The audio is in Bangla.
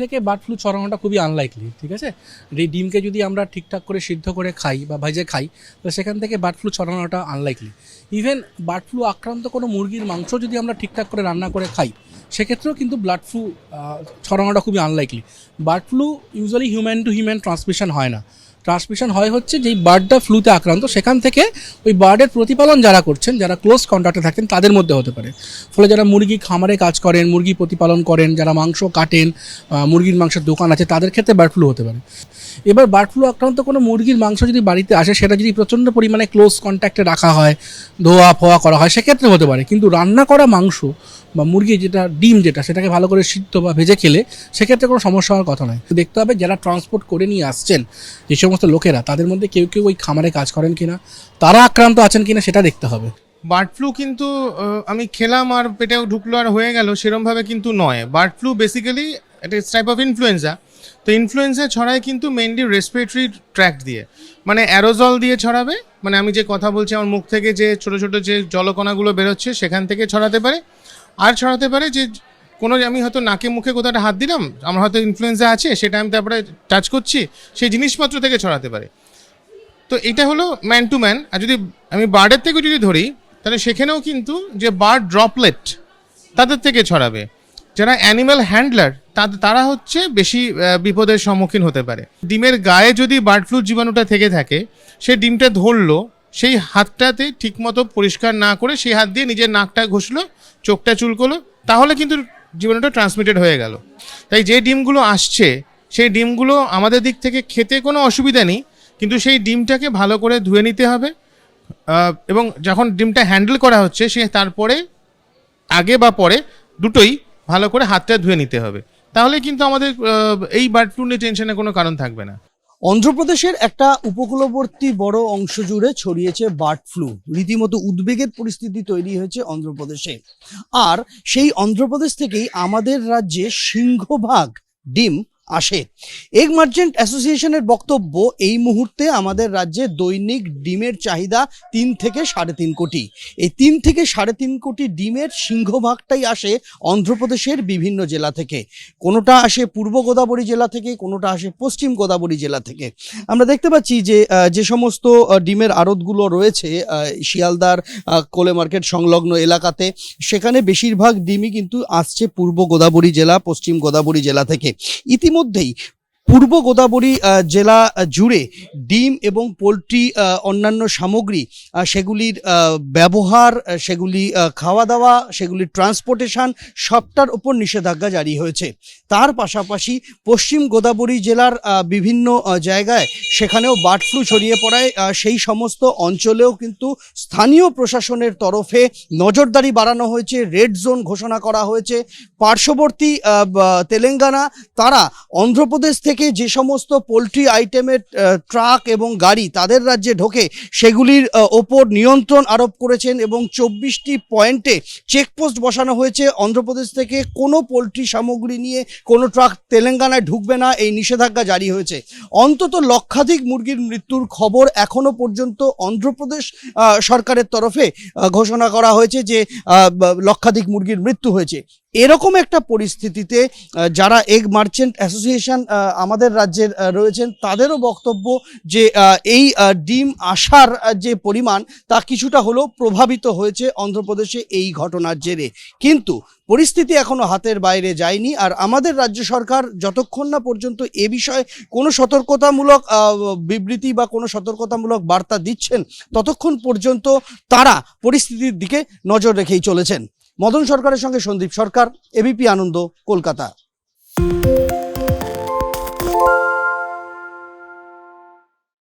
থেকে বার্ড ফ্লু ছড়ানোটা খুবই আনলাইকলি ঠিক আছে? এই ডিমকে যদি আমরা ঠিকঠাক করে সিদ্ধ করে খাই বা ভেজে খাই তো সেখান থেকে বার্ড ফ্লু ছড়ানোটা আনলাইকলি ইভেন বার্ড ফ্লু আক্রান্ত কোনো মুরগির মাংস যদি আমরা ঠিকঠাক করে রান্না করে খাই, সেক্ষেত্রেও কিন্তু ব্লাড ফ্লু ছড়ানোটা খুবই unlikely bird flu usually human to human transmission হয় না। ট্রান্সমিশন হয় হচ্ছে যেই বার্ডটা ফ্লুতে আক্রান্ত, সেখান থেকে ওই বার্ডের প্রতিপালন যারা করছেন, যারা ক্লোজ কন্ট্যাক্টে থাকেন তাদের মধ্যে হতে পারে। ফলে যারা মুরগি খামারে কাজ করেন, মুরগি প্রতিপালন করেন, যারা মাংস কাটেন মুরগির মাংসের দোকান আছে, তাদের ক্ষেত্রে বার্ড ফ্লু হতে পারে। এবার বার্ড ফ্লু আক্রান্ত কোনো মুরগির মাংস যদি বাড়িতে আসে, সেটা যদি প্রচণ্ড পরিমাণে ক্লোজ কন্ট্যাক্টে রাখা হয়, ধোয়া ফোয়া করা হয় সেক্ষেত্রে হতে পারে। কিন্তু রান্না করা মাংস বা মুরগি যেটা, ডিম যেটা, সেটাকে ভালো করে সিদ্ধ বা ভেজে খেলে, সেক্ষেত্রে কোনো সমস্যা হওয়ার কথা নয়। দেখতে হবে, যারা ট্রান্সপোর্ট করে নিয়ে আসছেন, যে সমস্ত লোকেরা, তাদের মধ্যে কেউ কেউ ওই খামারে কাজ করেন কিনা, তারা আক্রান্ত আছেন কিনা সেটা দেখতে হবে। বার্ড ফ্লু কিন্তু আমি খেলাম আর পেটেও ঢুকলো আর হয়ে গেল, সেরমভাবে কিন্তু নয়। বার্ড ফ্লু বেসিক্যালি এটা টাইপ অফ ইনফ্লুয়েঞ্জা তো ইনফ্লুয়েঞ্জা ছড়ায় কিন্তু মেনলি রেসপিরেটরি ট্র্যাক্ট দিয়ে। মানে অ্যারোজল দিয়ে ছড়াবে মানে আমি যে কথা বলছি, আমার মুখ থেকে যে ছোট ছোট যে জলকণাগুলো বেরোচ্ছে, সেখান থেকে ছড়াতে পারে। আর ছড়াতে পারে যে কোনো আমি হয়তো নাকে মুখে কোথাও একটা হাত দিলাম, আমার হয়তো ইনফ্লুয়েঞ্জা আছে, সেটা আমি তারপরে টাচ করছি, সেই জিনিসপত্র থেকে ছড়াতে পারে। তো এটা হলো ম্যান টু ম্যান আর যদি আমি বার্ডের থেকে যদি ধরি, তাহলে সেখানেও কিন্তু যে বার্ড ড্রপলেট তাদের থেকে ছড়াবে। যারা অ্যানিম্যাল হ্যান্ডলার তারা হচ্ছে বেশি বিপদের সম্মুখীন হতে পারে। ডিমের গায়ে যদি বার্ড ফ্লুর জীবাণুটা থেকে থাকে, সে ডিমটা ধরলো, সেই হাতটাতে ঠিকমতো পরিষ্কার না করে সেই হাত দিয়ে নিজের নাকটা ঘষলো, চোখটা চুলকলো, তাহলে কিন্তু জীবাণুটা ট্রান্সমিটেড হয়ে গেল। তাই যে ডিমগুলো আসছে, সেই ডিমগুলো আমাদের দিক থেকে খেতে কোনো অসুবিধা নেই, কিন্তু সেই ডিমটাকে ভালো করে ধুয়ে নিতে হবে এবং যখন ডিমটা হ্যান্ডেল করা হচ্ছে, সে তারপরে, আগে বা পরে দুটোই ভালো করে হাতটা ধুয়ে নিতে হবে। তাহলে কিন্তু আমাদের এই বার্ড ফ্লু নিয়ে টেনশনের কোনো কারণ থাকবে না। অন্ধ্রপ্রদেশের একটা উপকূলবর্তী বড় অংশ জুড়ে ছড়িয়েছে বার্ড ফ্লু। রীতিমতো উদ্বেগের পরিস্থিতি তৈরি হয়েছে অন্ধ্রপ্রদেশে। আর সেই অন্ধ্রপ্রদেশ থেকেই আমাদের রাজ্যে সিংহভাগ ডিম আসে। এগ মার্চেন্ট অ্যাসোসিয়েশনের বক্তব্য, এই মুহূর্তে আমাদের রাজ্যে দৈনিক ডিমের চাহিদা তিন থেকে সাড়ে তিন কোটি। এই তিন থেকে সাড়ে তিন কোটি ডিমের সিংহভাগটাই আসে অন্ধ্রপ্রদেশের বিভিন্ন জেলা থেকে। কোনোটা আসে পূর্ব গোদাবরী জেলা থেকে, কোনোটা আসে পশ্চিম গোদাবরী জেলা থেকে। আমরা দেখতে পাচ্ছি যে যে সমস্ত ডিমের আড়তগুলো রয়েছে শিয়ালদার কোলে মার্কেট সংলগ্ন এলাকাতে, সেখানে বেশিরভাগ ডিমই কিন্তু আসছে পূর্ব গোদাবরী জেলা, পশ্চিম গোদাবরী জেলা থেকে। mudei. পূর্ব গোদাবরী জেলা জুড়ে ডিম এবং পোলট্রি অন্যান্য সামগ্রী সেগুলির ব্যবহার সেগুলি খাওয়া দাওয়া সেগুলির ট্রান্সপোর্টেশন সবটার উপর নিষেধাজ্ঞা জারি হয়েছে। তার পাশাপাশি পশ্চিম গোদাবরী জেলার বিভিন্ন জায়গায় সেখানেও বার্ড ফ্লু ছড়িয়ে পড়ায় সেই সমস্ত অঞ্চলেও কিন্তু স্থানীয় প্রশাসনের তরফে নজরদারি বাড়ানো হয়েছে, রেড জোন ঘোষণা করা হয়েছে। পার্শ্ববর্তী তেলেঙ্গানা, তারা অন্ধ্রপ্রদেশ থেকে যে সমস্ত পোলট্রি আইটেমের ট্রাক এবং গাড়ি তাদের রাজ্যে ঢোকে, সেগুলির ওপর নিয়ন্ত্রণ আরোপ করেছেন এবং চব্বিশটি পয়েন্টে চেকপোস্ট বসানো হয়েছে। অন্ধ্রপ্রদেশ থেকে কোনো পোলট্রি সামগ্রী নিয়ে কোনো ট্রাক তেলেঙ্গানায় ঢুকবে না, এই নিষেধাজ্ঞা জারি হয়েছে। অন্তত লক্ষাধিক মুরগির মৃত্যুর খবর এখনও পর্যন্ত অন্ধ্রপ্রদেশ সরকারের তরফে ঘোষণা করা হয়েছে যে লক্ষাধিক মুরগির মৃত্যু হয়েছে। এরকম একটা পরিস্থিতিতে যারা এগ মার্চেন্ট অ্যাসোসিয়েশন আমাদের রাজ্যের রয়েছেন, তাদেরও বক্তব্য যে এই ডিম আসার যে পরিমাণ, তা কিছুটা হলেও প্রভাবিত হয়েছে অন্ধ্রপ্রদেশে এই ঘটনার জেরে। কিন্তু পরিস্থিতি এখনও হাতের বাইরে যায়নি আর আমাদের রাজ্য সরকার যতক্ষণ না পর্যন্ত এ বিষয়ে কোনো সতর্কতামূলক বিবৃতি বা কোনো সতর্কতামূলক বার্তা দিচ্ছেন, ততক্ষণ পর্যন্ত তারা পরিস্থিতির দিকে নজর রেখেই চলেছেন। মদন সরকারের সঙ্গে সন্দীপ সরকার এবিপি আনন্দ কলকাতা।